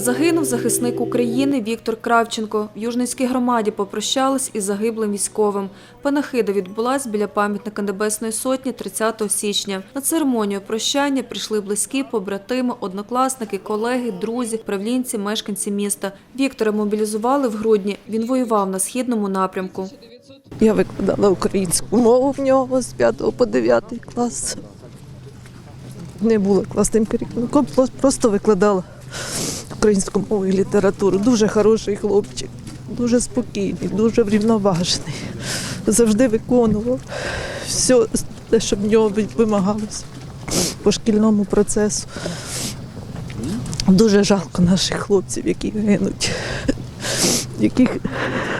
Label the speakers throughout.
Speaker 1: Загинув захисник України Віктор Кравченко. В Южницькій громаді попрощались із загиблим військовим. Панахида відбулась біля пам'ятника Небесної Сотні 30 січня. На церемонію прощання прийшли близькі, побратими, однокласники, колеги, друзі, правлінці, мешканці міста. Віктора мобілізували в грудні. Він воював на східному напрямку.
Speaker 2: Я викладала українську мову в нього з 5 по 9 клас. Не була класним керівником, просто викладала українську мову і літературу. Дуже хороший хлопчик, дуже спокійний, дуже врівноважений. Завжди виконував все, те, що в нього вимагалося по шкільному процесу. Дуже жалко наших хлопців, які гинуть, яких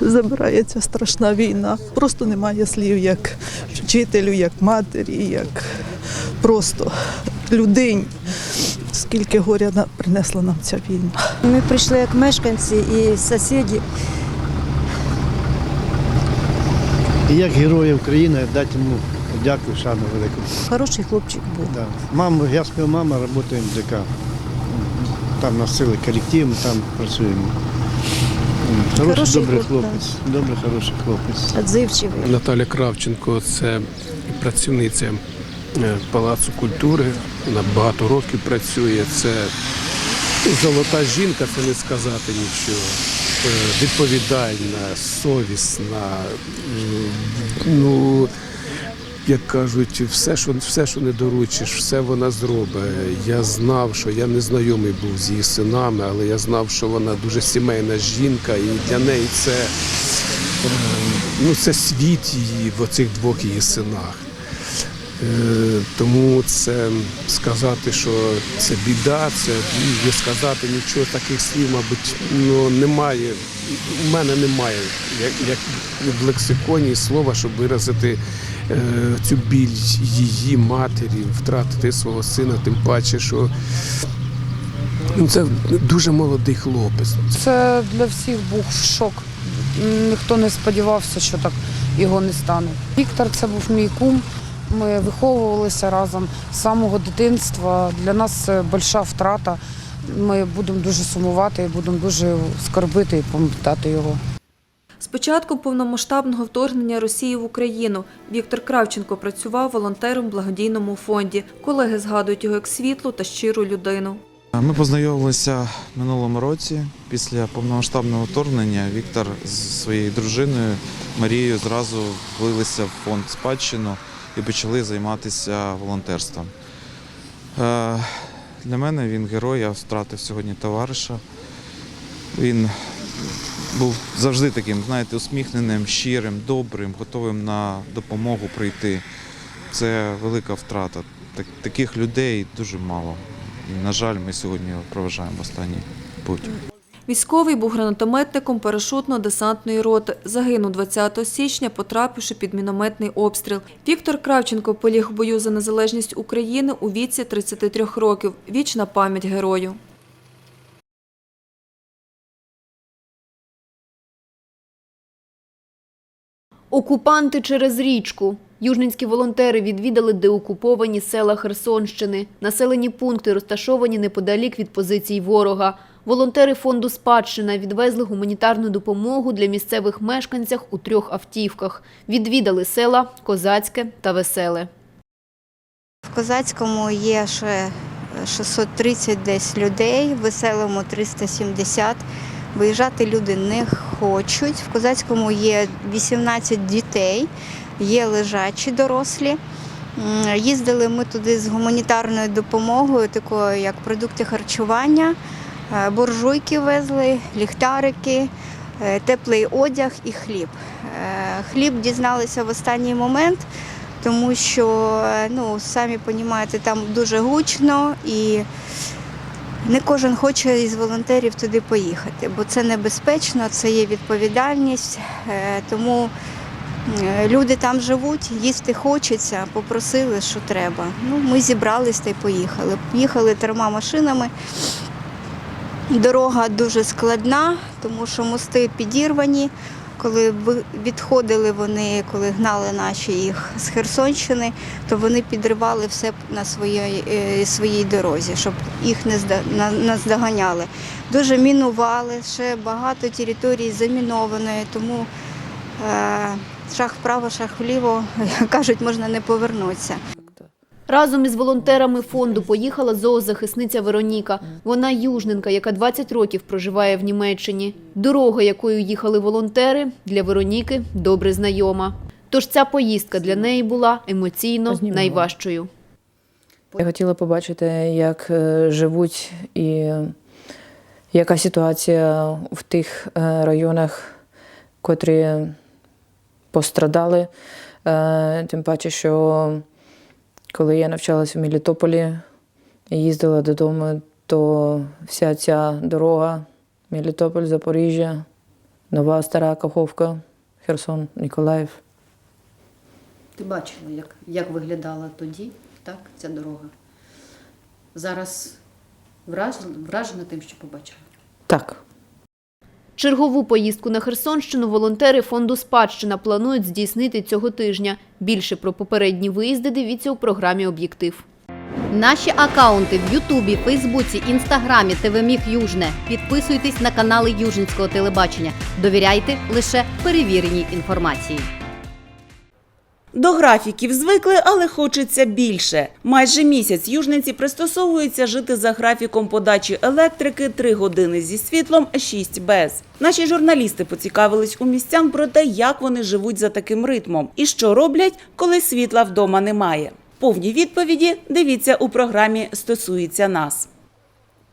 Speaker 2: забирає ця страшна війна. Просто немає слів як вчителю, як матері, як просто людині. Скільки горя принесла нам ця війна.
Speaker 3: Ми прийшли як мешканці і сусіди.
Speaker 4: І як герой України дати йому дякую, шану велику.
Speaker 3: Хороший хлопчик був.
Speaker 4: Да. Мама, я спів, мама працює в МДК. Там нас цілий колектив, ми там працюємо. Хороший,
Speaker 3: Хороший
Speaker 4: добрий
Speaker 3: хлоп, да.
Speaker 4: хлопець, добрий, хороший хлопець.
Speaker 3: Отзивчивий.
Speaker 5: Наталя Кравченко це працівниця е, Палацу культури. Вона багато років працює. Це золота жінка, це не сказати нічого. Е, Відповідальна, совісна. Ну, як кажуть, все, що все, що не доручиш, все вона зробить. Я знав, що я не знайомий був з її синами, але я знав, що вона дуже сімейна жінка, і для неї це ну, це світ її в оцих двох її синах. Е, Тому це сказати, що це біда, це не сказати нічого таких слів, мабуть, ну, немає. У мене немає як в лексиконі слова, щоб виразити е, цю біль її матері, втратити свого сина, тим паче, що ну, це дуже молодий хлопець.
Speaker 6: Це для всіх був шок. Ніхто не сподівався, що так його не стане. Віктор це був мій кум. Ми виховувалися разом з самого дитинства. Для нас це велика втрата. Ми будемо дуже сумувати і будемо дуже скорбити і пам'ятати його.
Speaker 1: З початку повномасштабного вторгнення Росії в Україну Віктор Кравченко працював волонтером в благодійному фонді. Колеги згадують його як світлу та щиру людину.
Speaker 7: Ми познайомилися в минулому році. Після повномасштабного вторгнення Віктор з своєю дружиною Марією зразу влилися в фонд спадщину і почали займатися волонтерством. Е, Для мене він герой, я втратив сьогодні товариша. Він був завжди таким, знаєте, усміхненим, щирим, добрим, готовим на допомогу прийти. Це велика втрата. Так- Таких людей дуже мало. І, на жаль, ми сьогодні проважаємо останній путь.
Speaker 1: Військовий був гранатометником парашутно-десантної роти. Загинув 20 січня, потрапивши під мінометний обстріл. Віктор Кравченко поліг в бою за незалежність України у віці 33 років. Вічна пам'ять герою.
Speaker 8: Окупанти через річку. Южненські волонтери відвідали деокуповані села Херсонщини. Населені пункти розташовані неподалік від позицій ворога. Волонтери фонду «Спадщина» відвезли гуманітарну допомогу для місцевих мешканцях у трьох автівках. Відвідали села Козацьке та Веселе.
Speaker 9: В Козацькому є ще 630 десь людей, в веселому 370. Виїжджати люди не хочуть. В Козацькому є 18 дітей, є лежачі дорослі. Їздили ми туди з гуманітарною допомогою, такою як продукти харчування, е, буржуйки везли, ліхтарики, е, теплий одяг і хліб. Е, Хліб дізналися в останній момент тому що, е, ну, самі розумієте, там дуже гучно і не кожен хоче із волонтерів туди поїхати, бо це небезпечно, це є відповідальність. е, Тому е, люди там живуть, їсти хочеться, попросили, що треба. Ну, ми зібрались та й поїхали. Їхали трьома машинами. Дорога дуже складна, тому що мости підірвані. коли відходили вони, коли гнали наші їх з Херсонщини, то вони підривали все на своїй, е, своїй дорозі, щоб їх не наздоганяли. Дуже мінували, ще багато територій замінованої, тому е, шах вправо, шах вліво, кажуть, можна не повернутися.
Speaker 8: Разом із волонтерами фонду поїхала зоозахисниця Вероніка. Вона южненка, яка 20 років проживає в Німеччині. Дорога, якою їхали волонтери, для Вероніки добре знайома. Тож ця поїздка для неї була емоційно найважчою.
Speaker 10: Я хотіла побачити, як е, живуть і яка ситуація в тих е, районах, котрі пострадали. Е, Тим паче, що коли я навчалася в Мелітополі і їздила додому, то вся ця дорога Мелітополь, Запоріжжя, Нова Стара Каховка, Херсон, Ніколаїв.
Speaker 11: Ти бачила, як, як виглядала тоді, так, ця дорога. Зараз вражена, вражена тим, що побачила.
Speaker 10: Так.
Speaker 8: Чергову поїздку на Херсонщину волонтери фонду «Спадщина» планують здійснити цього тижня. Більше про попередні виїзди дивіться у програмі «Об'єктив».
Speaker 11: Наші акаунти в Ютубі, Фейсбуці, Інстаграмі, ТВ Южне. Підписуйтесь на канали Южницького телебачення. Довіряйте лише перевіреній інформації.
Speaker 12: До графіків звикли, але хочеться більше. Майже місяць южниці пристосовуються жити за графіком подачі електрики 3 години зі світлом, 6 без. Наші журналісти поцікавились у містян про те, як вони живуть за таким ритмом і що роблять, коли світла вдома немає. Повні відповіді дивіться у програмі Стосується нас.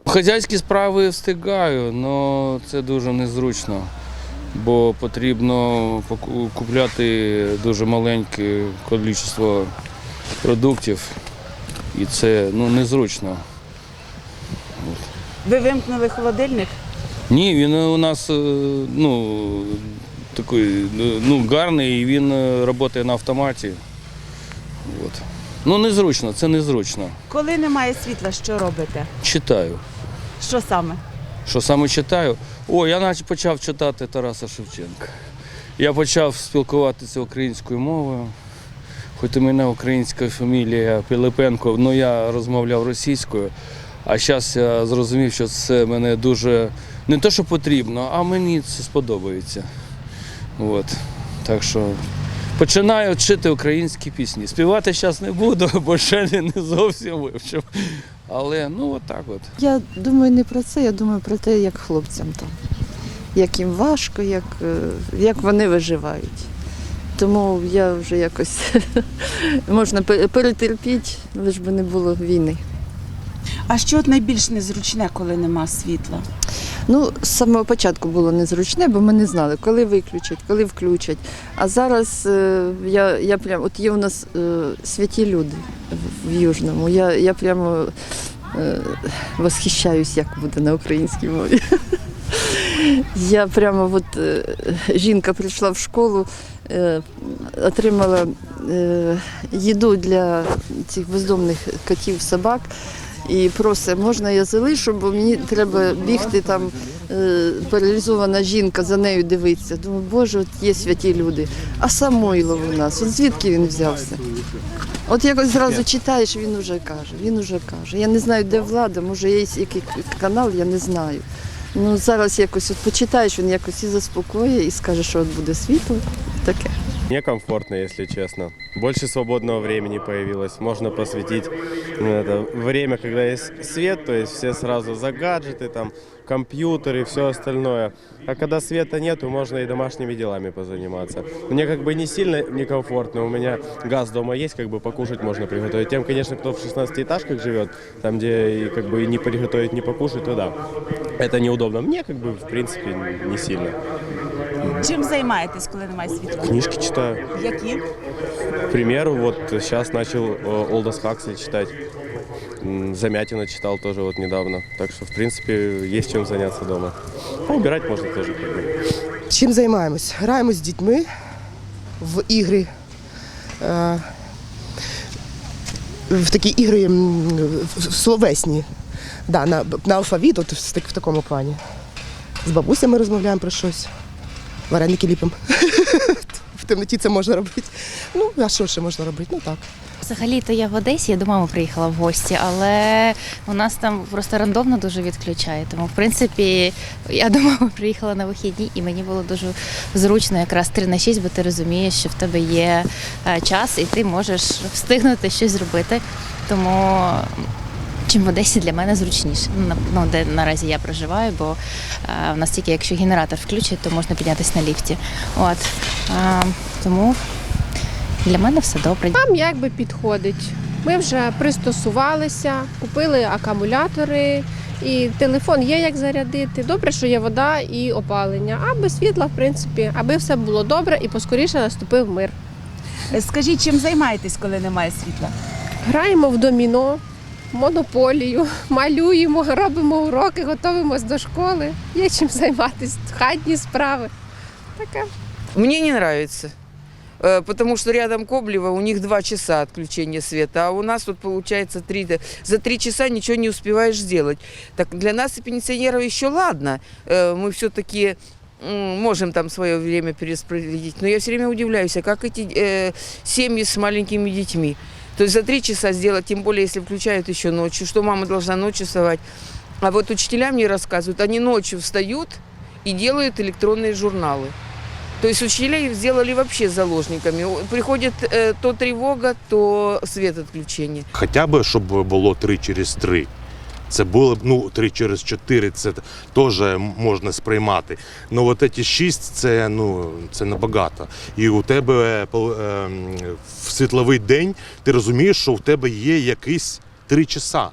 Speaker 13: Хазяйські справи встигаю, але це дуже незручно, бо потрібно купляти дуже маленьке кількість продуктів, і це ну, незручно.
Speaker 12: Ви вимкнули холодильник?
Speaker 13: Ні, він у нас е, ну, такий ну, гарний, і він е, працює на автоматі. От. Ну, незручно, це незручно.
Speaker 12: Коли немає світла, що робите?
Speaker 13: Читаю.
Speaker 12: Що саме?
Speaker 13: Що саме читаю? О, я наче почав читати Тараса Шевченка. Я почав спілкуватися українською мовою. Хоч у мене українська фамілія Пилипенко, але я розмовляв російською. А зараз я зрозумів, що це мене дуже не те, що потрібно, а мені це сподобається. От. Так що починаю вчити українські пісні. Співати зараз не буду, бо ще не- не зовсім вивчив. Але ну отак от.
Speaker 2: Я думаю не про це, я думаю про те, як хлопцям там, як їм важко, як, е, як вони виживають. Тому я вже якось можна пе- перетерпіти, лиш би не було війни.
Speaker 12: А що от найбільш незручне, коли нема світла?
Speaker 2: Ну, з самого початку було незручне, бо ми не знали, коли виключать, коли включать. А зараз е, я, я прям, от є у нас е, святі люди в, Южному. Я, я прямо е, восхищаюсь, як буде на українській мові. Я прямо от е, жінка прийшла в школу, е, отримала е, їду для цих бездомних котів, собак. І просить, можна я залишу, бо мені треба бігти там е, паралізована жінка, за нею дивитися. Думаю, боже, от є святі люди. А Самойлов у нас, от звідки він взявся? От якось зразу читаєш, він уже каже, він уже каже. Я не знаю, де влада, може є який канал, я не знаю. Ну зараз якось от почитаєш, він якось і заспокоює, і скаже, що от буде світло. Таке.
Speaker 14: Мне комфортно, если честно. Больше свободного времени появилось. Можно посвятить ну, это время, когда есть свет, то есть все сразу за гаджеты, там, компьютеры, все остальное. А когда света нету, можно и домашними делами позаниматься. Мне как бы не сильно некомфортно. У меня газ дома есть, как бы покушать можно приготовить. Тем, конечно, кто в 16-этажках живет, там, где и, как бы и не приготовить, не покушать, то да. Это неудобно. Мне как бы в принципе не сильно.
Speaker 12: Чим займаєтесь, коли немає світла?
Speaker 14: Книжки читаю.
Speaker 12: Які?
Speaker 14: К примеру, вот сейчас начал э, Олдос Хаксли читать. М, Замятина читал тоже вот недавно. Так что, в принципе, есть чем заняться дома. А убирать можно тоже. как бы.
Speaker 15: Чим займаємось? Граємо з дітьми в ігри. е, В такі ігри м, в- словесні. Да, на, на алфавіт, от в, так- в такому плані. З бабусями розмовляємо про щось. Вареники ліпимо. В темноті це можна робити. Ну, а що ще можна робити? Ну так.
Speaker 16: Взагалі-то я в Одесі, я до мами приїхала в гості, але у нас там просто рандомно дуже відключає. Тому, в принципі, я до мами приїхала на вихідні, і мені було дуже зручно якраз 3 на 6, бо ти розумієш, що в тебе є е, час, і ти можеш встигнути щось зробити. Тому чим в Одесі для мене зручніше. Ну, Ну, де наразі я проживаю, бо е, в нас тільки якщо генератор включать, то можна піднятися на ліфті. От. Е, тому для мене все добре.
Speaker 17: Нам якби підходить. Ми вже пристосувалися, купили акумулятори, і телефон є як зарядити. Добре, що є вода і опалення. А без світла, в принципі, аби все було добре і поскоріше наступив мир.
Speaker 12: Скажіть, чим займаєтесь, коли немає світла?
Speaker 17: Граємо в доміно, монополію, малюємо, робимо уроки, готуємось до школи. Є чим займатися, хатні справи. Таке.
Speaker 18: Мне не нравится, э, потому что рядом Коблево, у них два часа отключения света, а у нас тут получается три, за три часа ничего не успеваешь сделать. Так для нас и пенсионеров еще ладно, э, мы все-таки можем там свое время перераспределить, но я все время удивляюсь, а как эти э, семьи с маленькими детьми? То есть за три часа сделать, тем более если включают еще ночью, что мама должна ночью вставать. А вот учителя мне рассказывают, они ночью встают и делают электронные журналы. То есть учителя их сделали вообще заложниками. Приходит э, то тревога, то свет отключения.
Speaker 19: Хоча б, щоб було 3 через 3. Це було б, ну, 3 через 4, це теж можна сприймати. Ну, от ці 6 це, ну, це набагато. І у тебе ем, в світловий день ти розумієш, що у тебе є якісь 3 часа.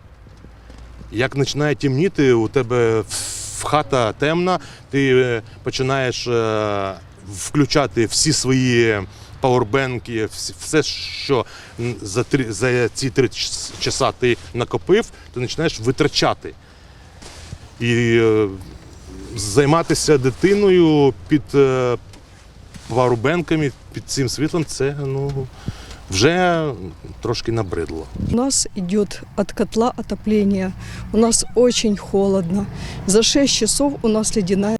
Speaker 19: Як починає темніти, у тебе в- хата темна, ти е, починаєш е, включати всі свої пауербенки, все, що за, три, за ці три часа ти накопив, ти починаєш витрачати. І е, займатися дитиною під е, пауербенками, під цим світлом, це ну, вже трошки набридло.
Speaker 20: У нас идет от котла отопление. У нас очень холодно. За 6 часов у нас ледяная